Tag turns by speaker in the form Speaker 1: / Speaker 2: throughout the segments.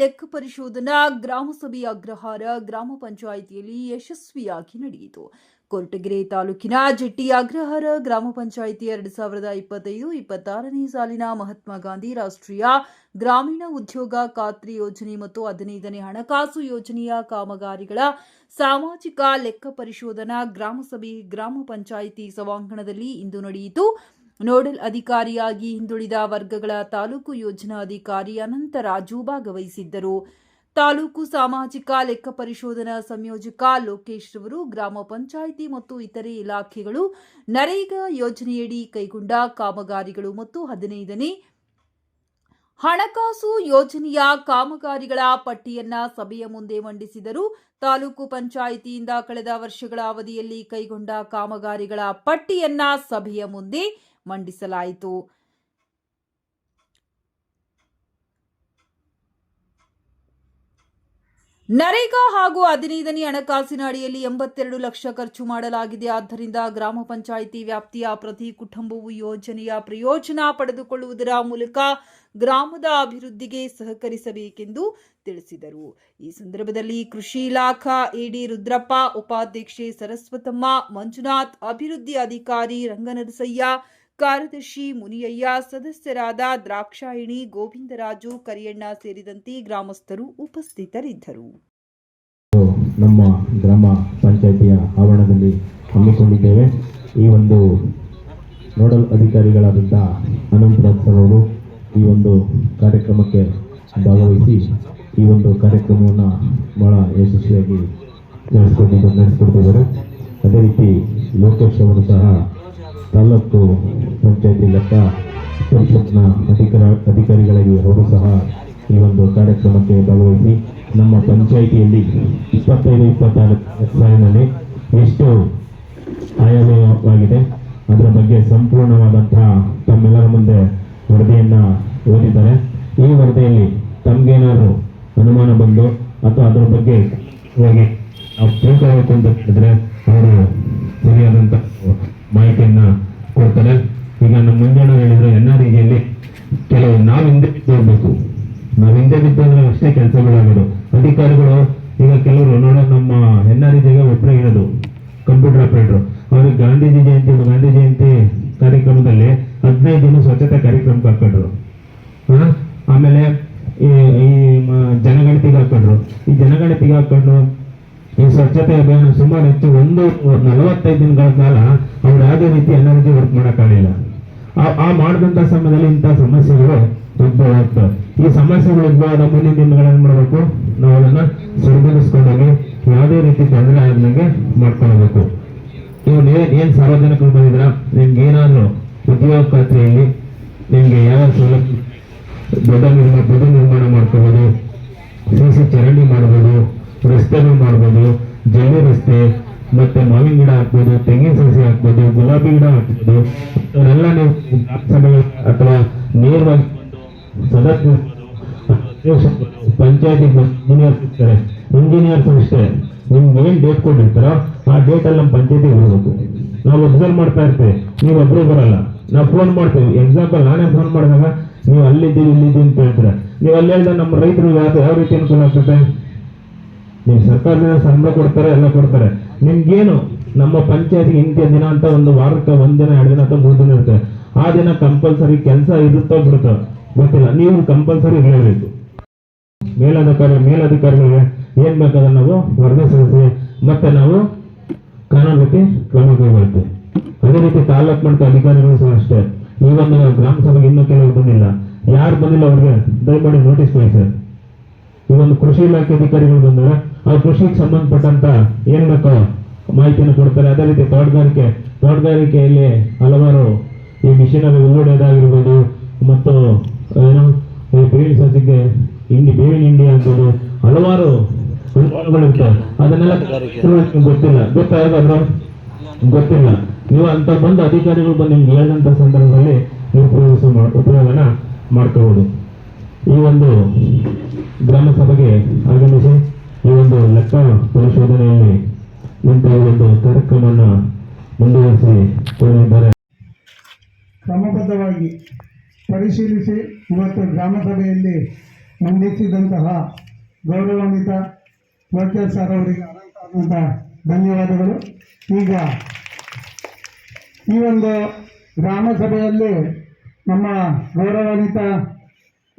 Speaker 1: ಲೆಕ್ಕ ಪರಿಶೋಧನಾ ಗ್ರಾಮಸಭೆಯ ಅಗ್ರಹಾರ ಗ್ರಾಮ ಪಂಚಾಯಿತಿಯಲ್ಲಿ ಯಶಸ್ವಿಯಾಗಿ ನಡೆಯಿತು ಕೊರಟಗೆರೆ ತಾಲೂಕಿನ ಜಟ್ಟಿ ಅಗ್ರಹಾರ ಗ್ರಾಮ ಪಂಚಾಯಿತಿ ಎರಡು ಸಾವಿರದ ಇಪ್ಪತ್ತೈದು ಇಪ್ಪತ್ತಾರನೇ ಸಾಲಿನ ಮಹಾತ್ಮ ಗಾಂಧಿ ರಾಷ್ಟ್ರೀಯ ಗ್ರಾಮೀಣ ಉದ್ಯೋಗ ಖಾತ್ರಿ ಯೋಜನೆ ಮತ್ತು ಹದಿನೈದನೇ ಹಣಕಾಸು ಯೋಜನೆಯ ಕಾಮಗಾರಿಗಳ ಸಾಮಾಜಿಕ ಲೆಕ್ಕ ಪರಿಶೋಧನಾ ಗ್ರಾಮಸಭೆ ಗ್ರಾಮ ಪಂಚಾಯಿತಿ ಸಭಾಂಗಣದಲ್ಲಿ ಇಂದು ನಡೆಯಿತು ನೋಡಲ್ ಅಧಿಕಾರಿಯಾಗಿ ಹಿಂದುಳಿದ ವರ್ಗಗಳ ತಾಲೂಕು ಅಧಿಕಾರಿ ಅನಂತ ರಾಜು ಭಾಗವಹಿಸಿದ್ದರು ತಾಲೂಕು ಸಾಮಾಜಿಕ ಲೆಕ್ಕ ಪರಿಶೋಧನಾ ಸಂಯೋಜಕ ಲೋಕೇಶ್ ರವರು ಗ್ರಾಮ ಪಂಚಾಯಿತಿ ಮತ್ತು ಇತರೆ ಇಲಾಖೆಗಳು ನರೇಗಾ ಯೋಜನೆಯಡಿ ಕೈಗೊಂಡ ಕಾಮಗಾರಿಗಳು ಮತ್ತು ಹದಿನೈದನೇ ಹಣಕಾಸು ಯೋಜನೆಯ ಕಾಮಗಾರಿಗಳ ಪಟ್ಟಿಯನ್ನ ಸಭೆಯ ಮುಂದೆ ಮಂಡಿಸಿದರು ತಾಲೂಕು ಪಂಚಾಯಿತಿಯಿಂದ ಕಳೆದ ವರ್ಷಗಳ ಅವಧಿಯಲ್ಲಿ ಕೈಗೊಂಡ ಕಾಮಗಾರಿಗಳ ಪಟ್ಟಿಯನ್ನ ಸಭೆಯ ಮುಂದೆ ಮಂಡಿಸಲಾಯಿತು ನರೇಗಾ ಹಾಗೂ ಹದಿನೈದನೇ ಹಣಕಾಸಿನ ಅಡಿಯಲ್ಲಿ ಎಂಬತ್ತೆರಡು ಲಕ್ಷ ಖರ್ಚು ಮಾಡಲಾಗಿದೆ ಆದ್ದರಿಂದ ಗ್ರಾಮ ಪಂಚಾಯಿತಿ ವ್ಯಾಪ್ತಿಯ ಪ್ರತಿ ಕುಟುಂಬವು ಯೋಜನೆಯ ಪ್ರಯೋಜನ ಪಡೆದುಕೊಳ್ಳುವುದರ ಮೂಲಕ ಗ್ರಾಮದ ಅಭಿವೃದ್ಧಿಗೆ ಸಹಕರಿಸಬೇಕೆಂದು ತಿಳಿಸಿದರು ಈ ಸಂದರ್ಭದಲ್ಲಿ ಕೃಷಿ ಇಲಾಖಾ ಇಡಿ ರುದ್ರಪ್ಪ ಉಪಾಧ್ಯಕ್ಷೆ ಸರಸ್ವತಮ್ಮ ಮಂಜುನಾಥ್ ಅಭಿವೃದ್ಧಿ ಅಧಿಕಾರಿ ರಂಗನರಸಯ್ಯ ಕಾರ್ಯದರ್ಶಿ ಮುನಿಯಯ್ಯ ಸದಸ್ಯರಾದ ದ್ರಾಕ್ಷಾಯಿಣಿ ಗೋವಿಂದರಾಜು ಕರಿಯಣ್ಣ ಸೇರಿದಂತೆ ಗ್ರಾಮಸ್ಥರು ಉಪಸ್ಥಿತರಿದ್ದರು
Speaker 2: ನಮ್ಮ ಗ್ರಾಮ ಪಂಚಾಯಿತಿಯ ಆವರಣದಲ್ಲಿ ಹಮ್ಮಿಕೊಂಡಿದ್ದೇವೆ ಈ ಒಂದು ನೋಡಲ್ ಅಧಿಕಾರಿಗಳಾದಂಥ ಅನಂತರಾಜ್ ಅವರು ಈ ಒಂದು ಕಾರ್ಯಕ್ರಮಕ್ಕೆ ಭಾಗವಹಿಸಿ ಈ ಒಂದು ಕಾರ್ಯಕ್ರಮವನ್ನು ಬಹಳ ಯಶಸ್ವಿಯಾಗಿ ನಡೆಸ್ಕೊಂಡು ನಡೆಸ್ಕೊಡ್ತಿದ್ದಾರೆ ಅದೇ ರೀತಿ ಲೋಕೇಶ್ ಅವರು ಸಹ ತಾಲೂಕು ಪಂಚಾಯಿತಿ ಲೆಕ್ಕ ಪರಿಷತ್ನ ಅಧಿಕಾರ ಅಧಿಕಾರಿಗಳಾಗಿ ಅವರು ಸಹ ಈ ಒಂದು ಕಾರ್ಯಕ್ರಮಕ್ಕೆ ಭಾಗವಹಿಸಿ ನಮ್ಮ ಪಂಚಾಯಿತಿಯಲ್ಲಿ ಇಪ್ಪತ್ತೈದು ಇಪ್ಪತ್ತಾರು ಸಾಲಿನಲ್ಲಿ ಎಷ್ಟು ಆಯಾಮವಾಗಿದೆ ಅದರ ಬಗ್ಗೆ ಸಂಪೂರ್ಣವಾದಂತಹ ತಮ್ಮೆಲ್ಲರ ಮುಂದೆ ವರದಿಯನ್ನು ಓದಿದ್ದಾರೆ ಈ ವರದಿಯಲ್ಲಿ ತಮಗೇನಾದರೂ ಅನುಮಾನ ಬಂದು ಅಥವಾ ಅದರ ಬಗ್ಗೆ ಹೋಗಿ ತಿಳ್ಕೊಳ್ಬೇಕು ಅಂತ ಹೇಳಿದ್ರೆ ಅವರು ಸರಿಯಾದಂಥ ಮಾಹಿತಿಯನ್ನು ಕೊಡ್ತಾರೆ ಈಗ ನಮ್ಮ ಮುಂಜಾನೆ ಹೇಳಿದ್ರೆ ಆರ್ ರೀತಿಯಲ್ಲಿ ಕೆಲವು ನಾವು ಹಿಂದೆ ಬಿದ್ದಿರ್ಬೇಕು ನಾವು ಹಿಂದೆ ಬಿದ್ದಂದ್ರೆ ಅಷ್ಟೇ ಕೆಲಸಗಳಾಗೋದು ಅಧಿಕಾರಿಗಳು ಈಗ ಕೆಲವರು ನೋಡೋ ನಮ್ಮ ಎನ್ ಆರ್ ಇ ಒಬ್ಬರೇ ಇರೋದು ಕಂಪ್ಯೂಟರ್ ಆಪರೇಟರ್ ಅವ್ರಿಗೆ ಗಾಂಧೀಜಿ ಜಯಂತಿ ಗಾಂಧಿ ಜಯಂತಿ ಕಾರ್ಯಕ್ರಮದಲ್ಲಿ ಹದಿನೈದು ದಿನ ಸ್ವಚ್ಛತಾ ಕಾರ್ಯಕ್ರಮಕ್ಕೆ ಹಾಕೊಂಡ್ರು ಆಮೇಲೆ ಈ ಜನಗಣತಿಗೆ ಹಾಕೊಂಡ್ರು ಈ ಜನಗಣತಿಗೆ ಹಾಕೊಂಡು ಸ್ವಚ್ಛತೆ ಅಭಿಯಾನ ಸುಮಾರು ಹೆಚ್ಚು ಒಂದು ನಲವತ್ತೈದು ದಿನಗಳ ಕಾಲ ಅವ್ರು ಯಾವುದೇ ರೀತಿ ಎನರ್ಜಿ ವರ್ಕ್ ಮಾಡೋಕ್ಕಾಗಲಿಲ್ಲ ಆ ಮಾಡಿದಂಥ ಸಮಯದಲ್ಲಿ ಇಂಥ ಸಮಸ್ಯೆಗಳು ಉದ್ಭವ ಈ ಸಮಸ್ಯೆಗಳು ಉದ್ಭವದ ಮುಂದಿನ ದಿನಗಳನ್ನು ಮಾಡಬೇಕು ನಾವು ಅದನ್ನ ಸರಿದೂಗಿಸ್ಕೊಂಡಾಗ ಯಾವುದೇ ರೀತಿ ತೊಂದರೆ ಆಗದಂಗೆ ಮಾಡ್ಕೊಳ್ಬೇಕು ನೀವು ಏನು ಸಾರ್ವಜನಿಕರು ಬಂದಿದ್ರ ನಿಮ್ಗೆ ಏನಾದ್ರು ಉದ್ಯೋಗ ಖಾತ್ರಿಯಲ್ಲಿ ನಿಮ್ಗೆ ಯಾವ ಸೌಲಭ್ಯ ದೊಡ್ಡ ನಿರ್ಮಾಣ ದೊಡ್ಡ ನಿರ್ಮಾಣ ಮಾಡ್ಕೋಬೋದು ಸಿ ಸಿ ಚರಂಡಿ ಮಾಡ್ಬೋದು ರಸ್ತೆಗಳು ಮಾಡ್ಬೋದು ಜೊಳ್ಳೆ ರಸ್ತೆ ಮತ್ತೆ ಮಾವಿನ ಗಿಡ ಹಾಕ್ಬೋದು ತೆಂಗಿನ ಸಸಿ ಹಾಕ್ಬೋದು ಗುಲಾಬಿ ಗಿಡ ಹಾಕ್ಬೋದು ಅವರೆಲ್ಲ ನೀವು ಅಥವಾ ನೇರವಾಗಿ ಸದಸ್ಯ ಪಂಚಾಯತಿ ಇಂಜಿನಿಯರ್ಸ್ ಇರ್ತಾರೆ ಇಂಜಿನಿಯರ್ಸ್ ಅಷ್ಟೇ ನಿಮ್ಗೆ ಏನ್ ಡೇಟ್ ಕೊಟ್ಟಿರ್ತಾರೋ ಆ ಡೇಟ್ ಅಲ್ಲಿ ನಮ್ಮ ಪಂಚಾಯತಿಗೆ ಹೋಗ್ಬೇಕು ನಾವು ಅಬ್ಸರ್ವ್ ಮಾಡ್ತಾ ಇರ್ತೇವೆ ನೀವು ಒಬ್ರು ಬರಲ್ಲ ನಾವು ಫೋನ್ ಮಾಡ್ತೇವೆ ಎಕ್ಸಾಂಪಲ್ ನಾನೇ ಫೋನ್ ಮಾಡಿದಾಗ ನೀವು ಅಲ್ಲಿದ್ದೀರಿ ಇಲ್ಲಿದ್ದೀನಿ ಅಂತ ಹೇಳ್ತಾರೆ ನೀವು ಅಲ್ಲೇ ನಮ್ಮ ರೈತರು ಯಾವ ಯಾವ ರೀತಿ ಅನುಕೂಲ ಆಗ್ತದೆ ನೀವು ಸರ್ಕಾರದಿಂದ ಸಂಬಳ ಕೊಡ್ತಾರೆ ಎಲ್ಲ ಕೊಡ್ತಾರೆ ನಿಮ್ಗೇನು ನಮ್ಮ ಪಂಚಾಯತ್ ಇಂತಿಯ ದಿನ ಅಂತ ಒಂದು ವಾರಕ್ಕೆ ದಿನ ಎರಡು ದಿನ ಅಂತ ಮೂರು ದಿನ ಇರುತ್ತೆ ಆ ದಿನ ಕಂಪಲ್ಸರಿ ಕೆಲಸ ಇರುತ್ತೋ ಬಿಡುತ್ತೋ ಗೊತ್ತಿಲ್ಲ ನೀವು ಕಂಪಲ್ಸರಿ ಹೇಳಬೇಕು ಮೇಲಧಿಕಾರಿ ಮೇಲಧಿಕಾರಿಗಳಿಗೆ ಏನ್ ಬೇಕಾದ ನಾವು ವರದಿ ಸಲ್ಲಿಸಿ ಮತ್ತೆ ನಾವು ಕಾನೂನು ರೀತಿ ಕ್ರಮ ಅದೇ ರೀತಿ ತಾಲೂಕು ಮಟ್ಟದ ಅಧಿಕಾರಿಗಳು ಸಹ ಅಷ್ಟೇ ಈ ಒಂದು ಗ್ರಾಮ ಸಭೆಗೆ ಇನ್ನೂ ಕೆಲವರು ಬಂದಿಲ್ಲ ಯಾರು ಬಂದಿಲ್ಲ ಅವ್ರಿಗೆ ದಯಮಾಡಿ ನೋಟಿಸ್ ಕೊಡಿ ಸರ್ ಈ ಒಂದು ಕೃಷಿ ಇಲಾಖೆ ಅಧಿಕಾರಿಗಳು ಬಂದಾಗ ಆ ಕೃಷಿಗೆ ಸಂಬಂಧಪಟ್ಟಂತ ಏನು ಬೇಕೋ ಮಾಹಿತಿಯನ್ನು ಕೊಡ್ತಾರೆ ಅದೇ ರೀತಿ ತೋಟಗಾರಿಕೆ ತೋಟಗಾರಿಕೆಯಲ್ಲಿ ಹಲವಾರು ಈ ಮಿಷಿನ್ ಉಳ್ಳೋಡೋದಾಗಿರ್ಬೋದು ಮತ್ತು ಏನು ಈ ಬೇವಿನ ಸಸಿಗೆ ಇಂಡಿ ಬೇವಿನ ಇಂಡಿ ಅಂತೇಳಿ ಹಲವಾರು ಅದನ್ನೆಲ್ಲ ಗೊತ್ತಿಲ್ಲ ಗೊತ್ತಾಗೋದು ಗೊತ್ತಿಲ್ಲ ನೀವು ಅಂತ ಬಂದು ಅಧಿಕಾರಿಗಳು ಬಂದು ನಿಮ್ಗೆ ಹೇಳಿದಂಥ ಸಂದರ್ಭದಲ್ಲಿ ನೀವು ಉಪಯೋಗ ಉಪಯೋಗನ ಮಾಡ್ಕೋಬಹುದು ಈ ಒಂದು ಗ್ರಾಮ ಸಭೆಗೆ ಆಗಮಿಸಿ ಈ ಒಂದು ಲೆಕ್ಕ ಪರಿಶೋಧನೆಯಲ್ಲಿ ನಿಂತ ಈ ಒಂದು ಕಾರ್ಯಕ್ರಮವನ್ನು ಮುಂದುವರಿಸಿ
Speaker 3: ಕ್ರಮಬದ್ಧವಾಗಿ ಪರಿಶೀಲಿಸಿ ಇವತ್ತು ಗ್ರಾಮ ಸಭೆಯಲ್ಲಿ ಮಂಡಿಸಿದಂತಹ ಗೌರವಾನ್ವಿತ ಲೋಕೇಶ್ ಸರ್ ಅವರಿಗೆ ಅನಂತ ಧನ್ಯವಾದಗಳು ಈಗ ಈ ಒಂದು ಗ್ರಾಮ ಸಭೆಯಲ್ಲಿ ನಮ್ಮ ಗೌರವಾನ್ವಿತ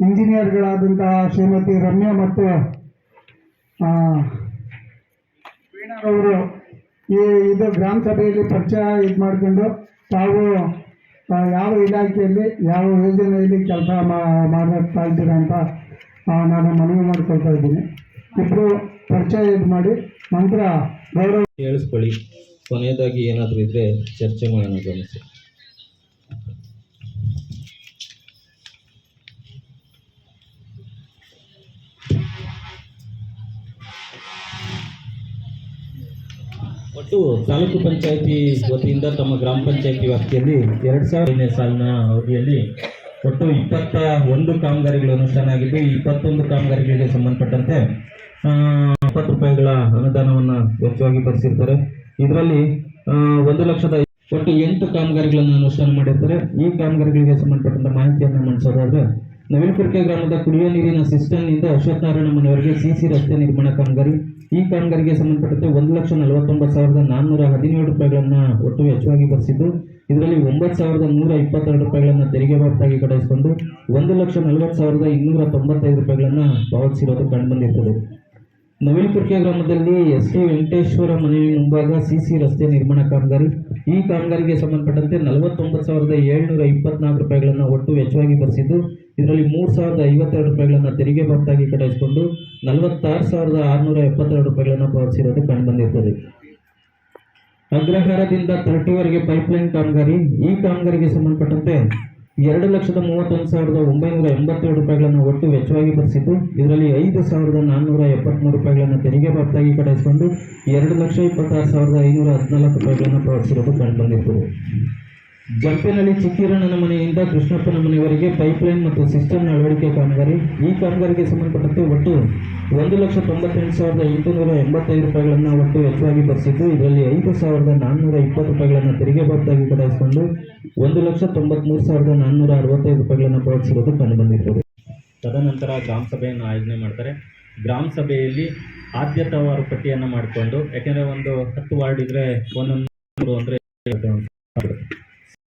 Speaker 3: ಇಂಜಿನಿಯರ್ಗಳಾದಂತಹ ಶ್ರೀಮತಿ ರಮ್ಯಾ ಮತ್ತು ವೀಣಾರವರು ಈ ಇದು ಗ್ರಾಮ ಸಭೆಯಲ್ಲಿ ಪರಿಚಯ ಇದು ಮಾಡಿಕೊಂಡು ತಾವು ಯಾವ ಇಲಾಖೆಯಲ್ಲಿ ಯಾವ ಯೋಜನೆಯಲ್ಲಿ ಕೆಲಸ ಮಾಡ್ತಾ ಇದ್ದೀರಾ ಅಂತ ನಾನು ಮನವಿ ಮಾಡ್ಕೊಳ್ತಾ ಇದ್ದೀನಿ ಇಬ್ಬರು ಪರಿಚಯ ಇದು ಮಾಡಿ ನಂತರ
Speaker 4: ಗೌರವ ಹೇಳಿಸ್ಕೊಳ್ಳಿ ಕೊನೆಯದಾಗಿ ಏನಾದರೂ ಇದ್ದರೆ ಚರ್ಚೆ ಮಾಡೋಣ ಗಮನಿಸಿ ಇದು ತಾಲೂಕು ಪಂಚಾಯಿತಿ ವತಿಯಿಂದ ತಮ್ಮ ಗ್ರಾಮ ಪಂಚಾಯಿತಿ ವ್ಯಾಪ್ತಿಯಲ್ಲಿ ಎರಡು ಸಾವಿರದ ಸಾಲಿನ ಅವಧಿಯಲ್ಲಿ ಒಟ್ಟು ಇಪ್ಪತ್ತ ಒಂದು ಕಾಮಗಾರಿಗಳು ಅನುಷ್ಠಾನ ಆಗಿದೆ ಇಪ್ಪತ್ತೊಂದು ಕಾಮಗಾರಿಗಳಿಗೆ ಸಂಬಂಧಪಟ್ಟಂತೆ ಇಪ್ಪತ್ತು ರೂಪಾಯಿಗಳ ಅನುದಾನವನ್ನು ವೆಚ್ಚವಾಗಿ ಭರಿಸಿರ್ತಾರೆ ಇದರಲ್ಲಿ ಒಂದು ಲಕ್ಷದ ಒಟ್ಟು ಎಂಟು ಕಾಮಗಾರಿಗಳನ್ನು ಅನುಷ್ಠಾನ ಮಾಡಿರ್ತಾರೆ ಈ ಕಾಮಗಾರಿಗಳಿಗೆ ಸಂಬಂಧಪಟ್ಟಂಥ ಮಾಹಿತಿಯನ್ನು ಮಂಡಿಸೋದಾದ್ರೆ ನವೀನಪುರಕೆ ಗ್ರಾಮದ ಕುಡಿಯುವ ನೀರಿನ ಸಿಸ್ಟಮ್ನಿಂದ ಅಶ್ವಥ್ ನಾರಾಯಣ ಮನೆಯವರಿಗೆ ಸಿಸಿ ರಸ್ತೆ ನಿರ್ಮಾಣ ಕಾಮಗಾರಿ ಈ ಕಾಮಗಾರಿಗೆ ಸಂಬಂಧಪಟ್ಟಂತೆ ಒಂದು ಲಕ್ಷ ನಲವತ್ತೊಂಬತ್ತು ಸಾವಿರದ ನಾನ್ನೂರ ಹದಿನೇಳು ರೂಪಾಯಿಗಳನ್ನು ಒಟ್ಟು ವೆಚ್ಚವಾಗಿ ಬರೆಸಿದ್ದು ಇದರಲ್ಲಿ ಒಂಬತ್ತು ಸಾವಿರದ ನೂರ ಇಪ್ಪತ್ತೆರಡು ರೂಪಾಯಿಗಳನ್ನು ತೆರಿಗೆ ಬಾಬತಾಗಿ ಕಡೆಯಿಸಿಕೊಂಡು ಒಂದು ಲಕ್ಷ ನಲವತ್ತು ಸಾವಿರದ ಇನ್ನೂರ ತೊಂಬತ್ತೈದು ರೂಪಾಯಿಗಳನ್ನು ಪಾವತಿಸಿರೋದು ಕಂಡುಬಂದಿರ್ತದೆ ನವೀನಪುರ್ಕೆ ಗ್ರಾಮದಲ್ಲಿ ಎಸ್ ಕೆ ವೆಂಕಟೇಶ್ವರ ಮನೆ ಮುಂಭಾಗ ಸಿಸಿ ರಸ್ತೆ ನಿರ್ಮಾಣ ಕಾಮಗಾರಿ ಈ ಕಾಮಗಾರಿಗೆ ಸಂಬಂಧಪಟ್ಟಂತೆ ನಲವತ್ತೊಂಬತ್ತು ಸಾವಿರದ ಏಳ್ನೂರ ಇಪ್ಪತ್ನಾಲ್ಕು ರೂಪಾಯಿಗಳನ್ನು ಒಟ್ಟು ವೆಚ್ಚವಾಗಿ ಭರಿಸಿದ್ದು ಇದರಲ್ಲಿ ಮೂರು ಸಾವಿರದ ಐವತ್ತೆರಡು ರೂಪಾಯಿಗಳನ್ನು ತೆರಿಗೆ ಭತ್ತಾಗಿ ಕಟ್ಟಿಸಿಕೊಂಡು ನಲವತ್ತಾರು ಸಾವಿರದ ಆರುನೂರ ಎಪ್ಪತ್ತೆರಡು ರೂಪಾಯಿಗಳನ್ನು ಪಾವತಿಸಿರೋದು ಕಂಡುಬಂದಿರುತ್ತದೆ ಅಗ್ರಹಾರದಿಂದ ತರ್ಟಿವರೆಗೆ ಪೈಪ್ಲೈನ್ ಕಾಮಗಾರಿ ಈ ಕಾಮಗಾರಿಗೆ ಸಂಬಂಧಪಟ್ಟಂತೆ ಎರಡು ಲಕ್ಷದ ಮೂವತ್ತೊಂದು ಸಾವಿರದ ಒಂಬೈನೂರ ಎಂಬತ್ತೇಳು ರೂಪಾಯಿಗಳನ್ನು ಒಟ್ಟು ವೆಚ್ಚವಾಗಿ ಭರಿಸಿದ್ದು ಇದರಲ್ಲಿ ಐದು ಸಾವಿರದ ನಾನ್ನೂರ ಎಪ್ಪತ್ತ್ಮೂರು ರೂಪಾಯಿಗಳನ್ನು ತೆರಿಗೆ ಬಾಬ್ತಾಗಿ ಕಡೆಸಿಕೊಂಡು ಎರಡು ಲಕ್ಷ ಇಪ್ಪತ್ತಾರು ಸಾವಿರದ ಐನೂರ ಹದಿನಾಲ್ಕು ರೂಪಾಯಿಗಳನ್ನು ಪಾವತಿಸಿರುವುದು ಕಂಡುಬಂದಿತ್ತು ಜಂಪಿನಲ್ಲಿ ಚಿಕ್ಕಿರಣ್ಣನ ಮನೆಯಿಂದ ಕೃಷ್ಣಪ್ಪನ ಮನೆಯವರೆಗೆ ಪೈಪ್ಲೈನ್ ಮತ್ತು ಸಿಸ್ಟಮ್ ಅಳವಡಿಕೆ ಕಾಮಗಾರಿ ಈ ಕಾಮಗಾರಿಗೆ ಸಂಬಂಧಪಟ್ಟಂತೆ ಒಟ್ಟು ಒಂದು ಲಕ್ಷ ತೊಂಬತ್ತೆಂಟು ಸಾವಿರದ ಎಂಟುನೂರ ಎಂಬತ್ತೈದು ರೂಪಾಯಿಗಳನ್ನು ಒಟ್ಟು ಹೆಚ್ಚಾಗಿ ಬರೆಸಿದ್ದು ಇದರಲ್ಲಿ ಐದು ಸಾವಿರದ ನಾನ್ನೂರ ಇಪ್ಪತ್ತು ರೂಪಾಯಿಗಳನ್ನು ತೆರಿಗೆ ಬತ್ತಾಗಿ ಬದಲಾಯಿಸಿಕೊಂಡು ಒಂದು ಲಕ್ಷ ತೊಂಬತ್ತ್ಮೂರು ಸಾವಿರದ ನಾನ್ನೂರ ಅರವತ್ತೈದು ರೂಪಾಯಿಗಳನ್ನು ಪಾವತಿಸಿರುವುದು ಬಂದಿರ್ತದೆ ತದನಂತರ ಗ್ರಾಮ ಸಭೆಯನ್ನು ಆಯೋಜನೆ ಮಾಡ್ತಾರೆ ಗ್ರಾಮ ಸಭೆಯಲ್ಲಿ ಆದ್ಯತಾವಾರು ಪಟ್ಟಿಯನ್ನು ಮಾಡಿಕೊಂಡು ಯಾಕೆಂದರೆ ಒಂದು ಹತ್ತು ವಾರ್ಡ್ ಇದ್ದರೆ ಒಂದೊಂದು
Speaker 5: ಅಂದರೆ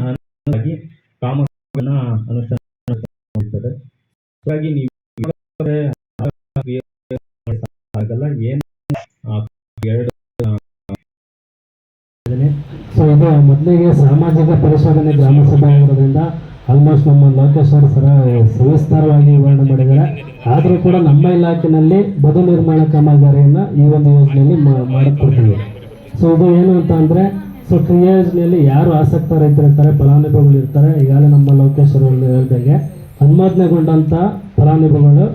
Speaker 2: ಹಾನಿಯಾಗಿ ಕಾಮನ ಅನುಷ್ಠಾನ ಹಾಗಾಗಿ ನೀವು ಆಗಲ್ಲ ಏನು ಎರಡು
Speaker 5: ಸೊ ಇದು ಮೊದಲಿಗೆ ಸಾಮಾಜಿಕ ಪರಿಶೋಧನೆ ಗ್ರಾಮ ಸಭೆ ಆಗಿರೋದ್ರಿಂದ ಆಲ್ಮೋಸ್ಟ್ ನಮ್ಮ ಲೋಕೇಶ್ ಅವರು ಸರ ಸವಿಸ್ತಾರವಾಗಿ ವಿವರಣೆ ಮಾಡಿದ್ದಾರೆ ಆದರೂ ಕೂಡ ನಮ್ಮ ಇಲಾಖೆಯಲ್ಲಿ ಬದು ನಿರ್ಮಾಣ ಕಾಮಗಾರಿಯನ್ನು ಈ ಒಂದು ಯೋಜನೆಯಲ್ಲಿ ಮಾಡಿಕೊಡ್ತೀವಿ ಸೊ ಇದು ಏನು ಅಂತ ಅಂದರೆ ಸೊ ಕ್ರಿಯೋಜನೆಯಲ್ಲಿ ಯಾರು ಆಸಕ್ತ ರೈತರಿರ್ತಾರೆ ಫಲಾನುಭವಿಗಳು ಇರ್ತಾರೆ ಈಗಾಗಲೇ ನಮ್ಮ ಲೋಕೇಶ್ವರ ಹೇಳಿದಾಗೆ ಅನುಮೋದನೆಗೊಂಡಂಥ ಫಲಾನುಭವಿಗಳು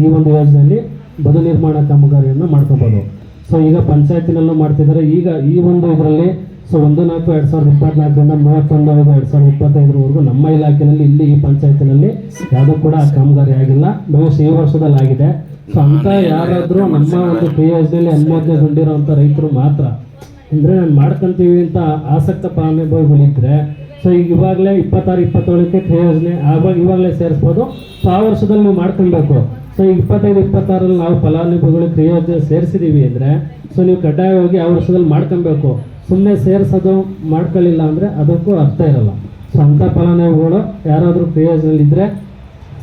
Speaker 5: ಈ ಒಂದು ಯೋಜನೆಯಲ್ಲಿ ಬದು ನಿರ್ಮಾಣ ಕಾಮಗಾರಿಯನ್ನು ಮಾಡ್ಕೋಬೋದು ಸೊ ಈಗ ಪಂಚಾಯತಿನಲ್ಲೂ ಮಾಡ್ತಿದ್ದಾರೆ ಈಗ ಈ ಒಂದು ಇದರಲ್ಲಿ ಸೊ ಒಂದು ನಾಲ್ಕು ಎರಡು ಸಾವಿರದ ಇಪ್ಪತ್ನಾಲ್ಕರಿಂದ ಮೂವತ್ತೊಂದು ಐದು ಎರಡು ಸಾವಿರದ ಇಪ್ಪತ್ತೈದರವರೆಗೂ ನಮ್ಮ ಇಲಾಖೆಯಲ್ಲಿ ಇಲ್ಲಿ ಈ ಪಂಚಾಯತಿನಲ್ಲಿ ಯಾವುದೂ ಕೂಡ ಆ ಕಾಮಗಾರಿ ಆಗಿಲ್ಲ ಬಹುಶಃ ಈ ವರ್ಷದಲ್ಲಾಗಿದೆ ಸೊ ಅಂತ ಯಾರಾದರೂ ನಮ್ಮ ಒಂದು ಪಿ ಯೋಜನೆಯಲ್ಲಿ ರೈತರು ಮಾತ್ರ ಅಂದರೆ ನಾನು ಮಾಡ್ಕೊಂತೀವಿ ಅಂತ ಆಸಕ್ತ ಫಲಾನುಭವಿಗಳಿದ್ದರೆ ಸೊ ಈಗ ಇವಾಗಲೇ ಇಪ್ಪತ್ತಾರು ಇಪ್ಪತ್ತೇಳಕ್ಕೆ ಕ್ರಿಯೋಜನೆ ಆವಾಗ ಇವಾಗಲೇ ಸೇರಿಸ್ಬೋದು ಸೊ ಆ ವರ್ಷದಲ್ಲಿ ನೀವು ಮಾಡ್ಕೊಬೇಕು ಸೊ ಇಪ್ಪತ್ತೈದು ಇಪ್ಪತ್ತಾರಲ್ಲಿ ನಾವು ಫಲಾನುಭವಿಗಳು ಕ್ರಿಯೋಜನೆ ಸೇರಿಸಿದ್ದೀವಿ ಅಂದರೆ ಸೊ ನೀವು ಕಡ್ಡಾಯವಾಗಿ ಆ ವರ್ಷದಲ್ಲಿ ಮಾಡ್ಕೊಬೇಕು ಸುಮ್ಮನೆ ಸೇರಿಸೋದು ಮಾಡ್ಕೊಳ್ಳಿಲ್ಲ ಅಂದರೆ ಅದಕ್ಕೂ ಅರ್ಥ ಇರಲ್ಲ ಸೊ ಅಂಥ ಫಲಾನುಭವಿಗಳು ಯಾರಾದರೂ ಕ್ರಿಯೋಜನಲ್ಲಿದ್ದರೆ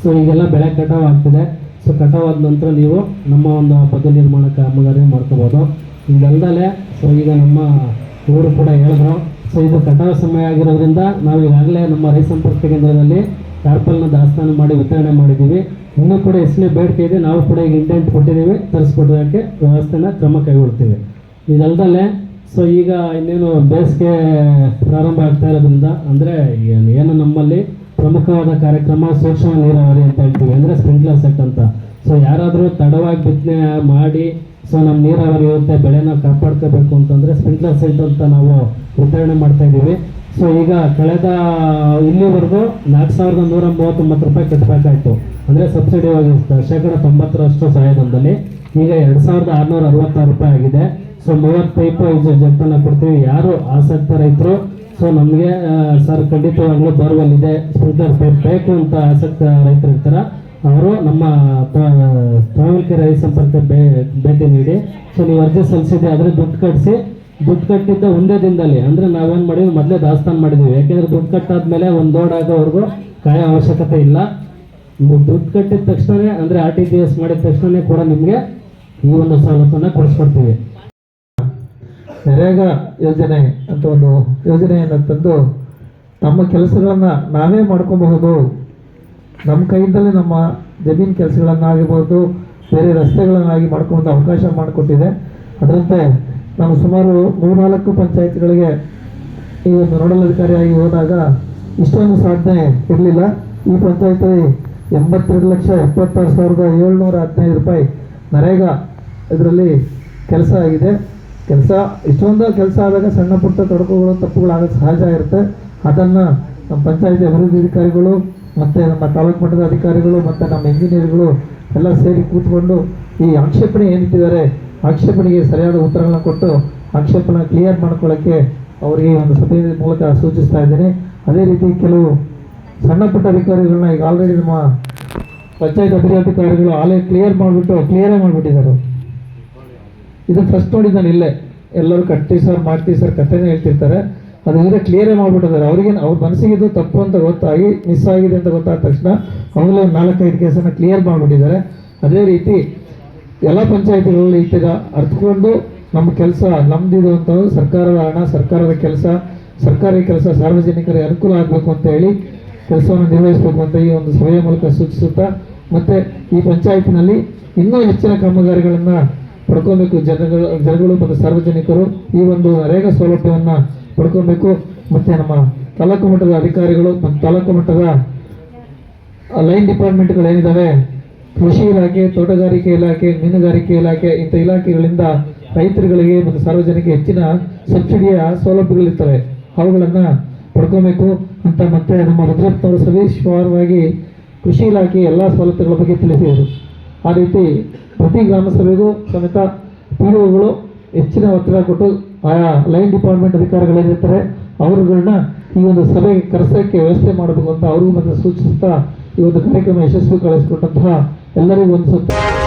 Speaker 5: ಸೊ ಈಗೆಲ್ಲ ಬೆಳೆ ಕಟಾವು ಆಗ್ತಿದೆ ಸೊ ಕಟಾವಾದ ನಂತರ ನೀವು ನಮ್ಮ ಒಂದು ಪದವಿ ನಿರ್ಮಾಣ ಕಾಮಗಾರಿ ಮಾಡ್ಕೋಬೋದು ಇದಲ್ದಲೇ ಸೊ ಈಗ ನಮ್ಮ ಊರು ಕೂಡ ಹೇಳಿದ್ರು ಸೊ ಇದು ಕಟಾವು ಸಮಯ ಆಗಿರೋದ್ರಿಂದ ನಾವು ಈಗಾಗಲೇ ನಮ್ಮ ರೈತ ಸಂಪರ್ಕ ಕೇಂದ್ರದಲ್ಲಿ ಟಾರ್ಪಲ್ನ ದಾಸ್ತಾನು ಮಾಡಿ ವಿತರಣೆ ಮಾಡಿದ್ದೀವಿ ಇನ್ನೂ ಕೂಡ ಎಷ್ಟನೇ ಬೇಡಿಕೆ ಇದೆ ನಾವು ಕೂಡ ಈಗ ಇಂಟೆಂಟ್ ಕೊಟ್ಟಿದ್ದೀವಿ ತರಿಸ್ಕೊಡೋದಕ್ಕೆ ವ್ಯವಸ್ಥೆನ ಕ್ರಮ ಕೈಗೊಳ್ತೀವಿ ಇದಲ್ದಲೆ ಸೊ ಈಗ ಇನ್ನೇನು ಬೇಸಿಗೆ ಪ್ರಾರಂಭ ಆಗ್ತಾ ಇರೋದ್ರಿಂದ ಅಂದರೆ ಏನು ನಮ್ಮಲ್ಲಿ ಪ್ರಮುಖವಾದ ಕಾರ್ಯಕ್ರಮ ಸೂಕ್ಷ್ಮ ನೀರಾವರಿ ಅಂತ ಹೇಳ್ತೀವಿ ಅಂದರೆ ಸ್ಪ್ರಿಂಕ್ಲರ್ ಸೆಟ್ ಅಂತ ಸೊ ಯಾರಾದರೂ ತಡವಾಗಿ ಬಿತ್ತನೆ ಮಾಡಿ ಸೊ ನಮ್ಮ ನೀರಾವರಿ ಇರುತ್ತೆ ಬೆಳೆನ ಕಾಪಾಡ್ಕೋಬೇಕು ಅಂತಂದರೆ ಸ್ಪ್ರಿಂಕ್ಲರ್ ಸೆಟ್ ಅಂತ ನಾವು ವಿತರಣೆ ಮಾಡ್ತಾ ಇದ್ದೀವಿ ಸೊ ಈಗ ಕಳೆದ ಇಲ್ಲಿವರೆಗೂ ನಾಲ್ಕು ಸಾವಿರದ ನೂರ ಮೂವತ್ತೊಂಬತ್ತು ರೂಪಾಯಿ ಕಟ್ಟಬೇಕಾಯ್ತು ಅಂದರೆ ಸಬ್ಸಿಡಿ ಶೇಕಡ ತೊಂಬತ್ತರಷ್ಟು ಸಹಾಯಧನದಲ್ಲಿ ಈಗ ಎರಡು ಸಾವಿರದ ಆರುನೂರ ಅರವತ್ತಾರು ರೂಪಾಯಿ ಆಗಿದೆ ಸೊ ಮೂವತ್ತು ಪೈಪು ಐದು ಜೆಟ್ಟನ್ನು ಕೊಡ್ತೀವಿ ಯಾರು ಆಸಕ್ತ ರೈತರು ಸೊ ನಮಗೆ ಸರ್ ಖಂಡಿತವಾಗ್ಲೂ ಬರುವಲ್ಲಿದೆ ಸ್ಪ್ರಿಂಕ್ಲರ್ ಪೈಪ್ ಬೇಕು ಅಂತ ಆಸಕ್ತ ರೈತರು ಇರ್ತಾರೆ ಅವರು ನಮ್ಮ ಕೇರ್ ರೈತ ಸಂಪರ್ಕ ಭೇಟಿ ನೀಡಿ ಸೊ ನೀವು ಅರ್ಜಿ ಸಲ್ಲಿಸಿದ್ದೆ ಆದರೆ ದುಡ್ಡು ಕಟ್ಟಿಸಿ ದುಡ್ಡು ಕಟ್ಟಿದ್ದ ಒಂದೇ ದಿನದಲ್ಲಿ ಅಂದರೆ ನಾವೇನು ಮಾಡಿದ್ವಿ ಮೊದಲೇ ದಾಸ್ತಾನು ಮಾಡಿದ್ವಿ ಯಾಕೆಂದರೆ ದುಡ್ಡು ಕಟ್ಟಾದ್ಮೇಲೆ ಒಂದು ದೋಡಾದವ್ರಿಗೂ ಆಗೋವರೆಗೂ ಅವಶ್ಯಕತೆ ಇಲ್ಲ ದುಡ್ಡು ಕಟ್ಟಿದ ತಕ್ಷಣವೇ ಅಂದರೆ ಆರ್ ಟಿ ಜಿ ಎಸ್ ಮಾಡಿದ ತಕ್ಷಣವೇ ಕೂಡ ನಿಮಗೆ ಈ ಒಂದು ಸವಲತ್ತನ್ನು ಕೊಡಿಸ್ಕೊಡ್ತೀವಿ
Speaker 3: ನರೇಗಾ ಯೋಜನೆ ಅಂತ ಒಂದು ಯೋಜನೆಯನ್ನು ತಂದು ನಮ್ಮ ಕೆಲಸಗಳನ್ನು ನಾವೇ ಮಾಡ್ಕೋಬಹುದು ನಮ್ಮ ಕೈಯಿಂದಲೇ ನಮ್ಮ ಜಮೀನು ಕೆಲಸಗಳನ್ನಾಗಿರ್ಬೋದು ಬೇರೆ ರಸ್ತೆಗಳನ್ನಾಗಿ ಮಾಡ್ಕೊಂಡು ಅವಕಾಶ ಮಾಡಿಕೊಟ್ಟಿದೆ ಅದರಂತೆ ನಾವು ಸುಮಾರು ಮೂರ್ನಾಲ್ಕು ಪಂಚಾಯತ್ಗಳಿಗೆ ಈ ಒಂದು ನೋಡಲ್ ಅಧಿಕಾರಿಯಾಗಿ ಹೋದಾಗ ಇಷ್ಟೊಂದು ಸಾಧನೆ ಇರಲಿಲ್ಲ ಈ ಪಂಚಾಯತಲ್ಲಿ ಎಂಬತ್ತೆರಡು ಲಕ್ಷ ಎಪ್ಪತ್ತಾರು ಸಾವಿರದ ಏಳ್ನೂರ ಹದಿನೈದು ರೂಪಾಯಿ ನರೇಗಾ ಇದರಲ್ಲಿ ಕೆಲಸ ಆಗಿದೆ ಕೆಲಸ ಇಷ್ಟೊಂದು ಕೆಲಸ ಆದಾಗ ಸಣ್ಣ ಪುಟ್ಟ ತೊಡಕುಗಳು ತಪ್ಪುಗಳಾಗೋದು ಸಹಜ ಇರುತ್ತೆ ಅದನ್ನು ನಮ್ಮ ಪಂಚಾಯತಿ ಅಭಿವೃದ್ಧಿ ಅಧಿಕಾರಿಗಳು ಮತ್ತು ನಮ್ಮ ತಾಲೂಕು ಮಟ್ಟದ ಅಧಿಕಾರಿಗಳು ಮತ್ತು ನಮ್ಮ ಇಂಜಿನಿಯರ್ಗಳು ಎಲ್ಲ ಸೇರಿ ಕೂತ್ಕೊಂಡು ಈ ಆಕ್ಷೇಪಣೆ ಏನಿಟ್ಟಿದ್ದಾರೆ ಆಕ್ಷೇಪಣೆಗೆ ಸರಿಯಾದ ಉತ್ತರಗಳನ್ನ ಕೊಟ್ಟು ಆಕ್ಷೇಪಣೆ ಕ್ಲಿಯರ್ ಮಾಡ್ಕೊಳ್ಳೋಕ್ಕೆ ಅವರಿಗೆ ಒಂದು ಸಭೆಯ ಮೂಲಕ ಸೂಚಿಸ್ತಾ ಇದ್ದೇನೆ ಅದೇ ರೀತಿ ಕೆಲವು ಸಣ್ಣ ಪುಟ್ಟ ಅಧಿಕಾರಿಗಳನ್ನ ಈಗ ಆಲ್ರೆಡಿ ನಮ್ಮ ಪಂಚಾಯತ್ ಅಭಿವೃದ್ಧಿಕಾರಿಗಳು ಆಲೇ ಕ್ಲಿಯರ್ ಮಾಡಿಬಿಟ್ಟು ಕ್ಲಿಯರೇ ಮಾಡಿಬಿಟ್ಟಿದ್ದಾರೆ ಇದು ಫಸ್ಟ್ ನೋಡಿದ್ದಾನೆ ಇಲ್ಲೇ ಎಲ್ಲರೂ ಕಟ್ಟಿ ಸರ್ ಮಾಡ್ತೀವಿ ಸರ್ ಕಥೆನೇ ಹೇಳ್ತಿರ್ತಾರೆ ಅದನ್ನೆಲ್ಲ ಕ್ಲಿಯರೇ ಮಾಡಿಬಿಟ್ಟಿದ್ದಾರೆ ಅವ್ರಿಗೆ ಅವ್ರ ಮನಸ್ಸಿಗಿದ್ದು ತಪ್ಪು ಅಂತ ಗೊತ್ತಾಗಿ ಮಿಸ್ ಆಗಿದೆ ಅಂತ ಗೊತ್ತಾದ ತಕ್ಷಣ ಅವಾಗಲೇ ಒಂದು ನಾಲ್ಕೈದು ಕೇಸನ್ನು ಕ್ಲಿಯರ್ ಮಾಡಿಬಿಟ್ಟಿದ್ದಾರೆ ಅದೇ ರೀತಿ ಎಲ್ಲ ಪಂಚಾಯತಿಗಳಲ್ಲಿ ಈ ಥರ ಅರ್ಥಕೊಂಡು ನಮ್ಮ ಕೆಲಸ ನಮ್ಮದಿದು ಅಂತ ಸರ್ಕಾರದ ಹಣ ಸರ್ಕಾರದ ಕೆಲಸ ಸರ್ಕಾರಿ ಕೆಲಸ ಸಾರ್ವಜನಿಕರ ಅನುಕೂಲ ಆಗಬೇಕು ಅಂತ ಹೇಳಿ ಕೆಲಸವನ್ನು ನಿರ್ವಹಿಸಬೇಕು ಅಂತ ಈ ಒಂದು ಸಭೆಯ ಮೂಲಕ ಸೂಚಿಸುತ್ತಾ ಮತ್ತು ಈ ಪಂಚಾಯತಿನಲ್ಲಿ ಇನ್ನೂ ಹೆಚ್ಚಿನ ಕಾಮಗಾರಿಗಳನ್ನು ಪಡ್ಕೊಬೇಕು ಜನಗಳು ಜನಗಳು ಮತ್ತು ಸಾರ್ವಜನಿಕರು ಈ ಒಂದು ರೇಗ ಸೌಲಭ್ಯವನ್ನು ಪಡ್ಕೊಬೇಕು ಮತ್ತು ನಮ್ಮ ತಾಲೂಕು ಮಟ್ಟದ ಅಧಿಕಾರಿಗಳು ಮತ್ತು ತಾಲೂಕು ಮಟ್ಟದ ಲೈನ್ ಡಿಪಾರ್ಟ್ಮೆಂಟ್ಗಳೇನಿದ್ದಾವೆ ಕೃಷಿ ಇಲಾಖೆ ತೋಟಗಾರಿಕೆ ಇಲಾಖೆ ಮೀನುಗಾರಿಕೆ ಇಲಾಖೆ ಇಂಥ ಇಲಾಖೆಗಳಿಂದ ರೈತರುಗಳಿಗೆ ಮತ್ತು ಸಾರ್ವಜನಿಕ ಹೆಚ್ಚಿನ ಸಬ್ಸಿಡಿಯ ಸೌಲಭ್ಯಗಳಿರ್ತವೆ ಅವುಗಳನ್ನು ಪಡ್ಕೋಬೇಕು ಅಂತ ಮತ್ತೆ ನಮ್ಮ ರುದ್ರಪ್ಪನವರು ಸವಿಶ್ವಾರವಾಗಿ ಕೃಷಿ ಇಲಾಖೆ ಎಲ್ಲ ಸೌಲಭ್ಯಗಳ ಬಗ್ಗೆ ತಿಳಿಸಿದರು ಆ ರೀತಿ ಪ್ರತಿ ಗ್ರಾಮ ಸಭೆಗೂ ಸಮೇತ ಪಿ ಹೆಚ್ಚಿನ ಒತ್ತಡ ಕೊಟ್ಟು ಆಯಾ ಲೈನ್ ಡಿಪಾರ್ಟ್ಮೆಂಟ್ ಅಧಿಕಾರಿಗಳೇನಿರ್ತಾರೆ ಅವರುಗಳನ್ನ ಈ ಒಂದು ಸಭೆಗೆ ಕರೆಸೋಕ್ಕೆ ವ್ಯವಸ್ಥೆ ಮಾಡಬೇಕು ಅಂತ ಅವರು ಮತ್ತೆ ಸೂಚಿಸ್ತಾ ಈ ಒಂದು ಕಾರ್ಯಕ್ರಮ ಯಶಸ್ವಿ ಕಳಿಸಿಕೊಟ್ಟಂತಹ ಎಲ್ಲರಿಗೂ ಒಂದು